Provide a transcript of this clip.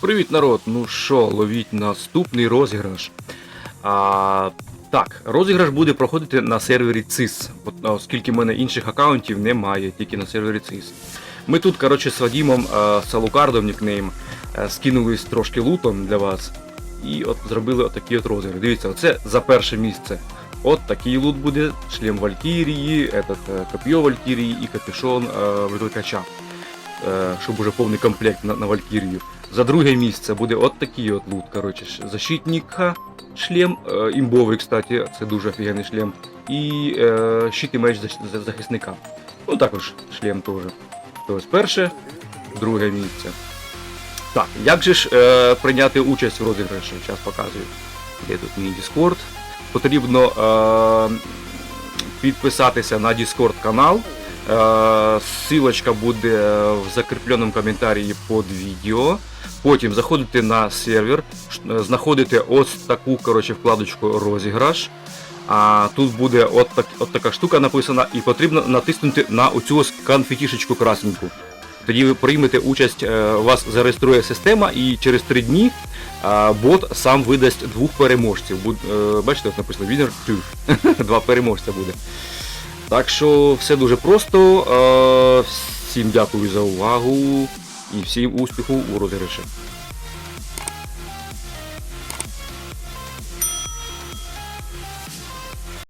Привіт, народ! Ну що, ловіть наступний розіграш. А, так, розіграш буде проходити на сервері CIS, оскільки в мене інших аккаунтів немає, тільки на сервері CIS. Ми тут, коротше, з Вадімом Салукардом нікнейм скинулись трошки лутом для вас. І от зробили отакий от розіграш. Дивіться, оце за перше місце. От такий лут буде, шлем Валькірії, этот, е, Валькірії і капюшон е, викликача. Е, щоб уже повний комплект на, на Валькірію. За друге місце буде от такий от лут. Коротше, защитника шлем, е, імбовий, кстати, це дуже офігенний шлем. І е, щит і меч захисника. Ну також шлем теж. Тобто перше, друге місце. Так, як же ж е, прийняти участь в розіграші? Зараз показую. Де тут мій Discord? Потрібно е, підписатися на Discord канал. Е, Ссылочка буде в закріпленому коментарі під відео. Потім заходите на сервер, знаходите ось таку коротше, вкладочку розіграш. А тут буде от, так, от така штука написана, і потрібно натиснути на оцю конфетішечку красненьку. Тоді ви приймете участь, е, вас зареєструє система, і через 3 дні е, бот сам видасть двох переможців. Е, Бачите, от написано winner 2. Два переможця буде. Так що все дуже просто. Е, Всім дякую за увагу і всім успіху у розіграші.